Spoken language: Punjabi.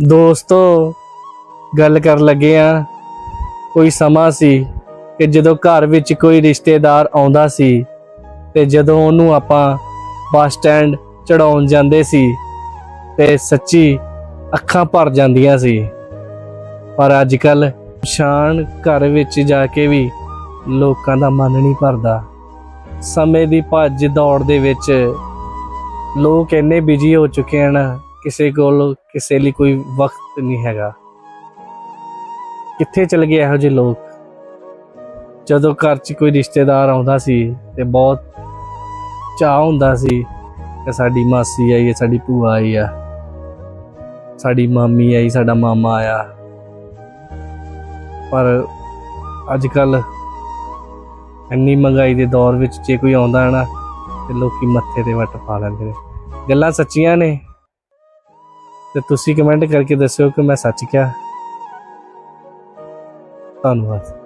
ਦੋਸਤੋ, ਗੱਲ ਕਰਨ ਲੱਗੇ ਆ ਕੋਈ ਸਮਾਂ ਸੀ ਕਿ ਜਦੋਂ ਘਰ ਵਿੱਚ ਕੋਈ ਰਿਸ਼ਤੇਦਾਰ ਆਉਂਦਾ ਸੀ ਤੇ ਜਦੋਂ ਉਹਨੂੰ ਆਪਾਂ ਬੱਸ ਸਟੈਂਡ ਚੜਾਉਣ ਜਾਂਦੇ ਸੀ ਤੇ ਸੱਚੀ ਅੱਖਾਂ ਭਰ ਜਾਂਦੀਆਂ ਸੀ। ਪਰ ਅੱਜ ਕੱਲ ਸ਼ਾਨ ਘਰ ਵਿੱਚ ਜਾ ਕੇ ਵੀ ਲੋਕਾਂ ਦਾ ਮਨ ਨਹੀਂ ਭਰਦਾ। ਸਮੇਂ ਦੀ ਭੱਜ ਦੌੜ ਦੇ ਵਿੱਚ ਲੋਕ ਇੰਨੇ ਬਿਜ਼ੀ ਹੋ ਚੁੱਕੇ ਹਨ ਕਿਸੇ ਕੋਲ ਕਿਸੇ ਲਈ ਕੋਈ ਵਕਤ ਨਹੀਂ ਹੈਗਾ। ਕਿੱਥੇ ਚਲ ਗਏ ਇਹੋ ਜਿਹੇ ਲੋਕ? ਜਦੋਂ ਘਰ 'ਚ ਕੋਈ ਰਿਸ਼ਤੇਦਾਰ ਆਉਂਦਾ ਸੀ ਤੇ ਬਹੁਤ ਚਾਹ ਹੁੰਦਾ ਸੀ ਕਿ ਸਾਡੀ ਮਾਸੀ ਆਈ ਹੈ, ਸਾਡੀ ਭੂਆ ਆਈ ਆ ਸਾਡੀ ਮਾਮੀ ਆਈ, ਸਾਡਾ ਮਾਮਾ ਆਇਆ। ਪਰ ਅੱਜ ਕੱਲ ਇੰਨੀ ਮਹਿੰਗਾਈ ਦੇ ਦੌਰ ਵਿੱਚ ਜੇ ਕੋਈ ਆਉਂਦਾ ਹੈ ਨਾ, ਤੇ ਲੋਕੀ ਮੱਥੇ ਤੇ ਵੱਟ ਪਾ ਲੈਂਦੇ ਨੇ। ਗੱਲਾਂ ਸੱਚੀਆਂ ਨੇ। ਤੇ ਤੁਸੀਂ ਕਮੈਂਟ ਕਰਕੇ ਦੱਸਿਓ ਕਿ ਮੈਂ ਸੱਚ ਕਿਹਾ। ਧੰਨਵਾਦ।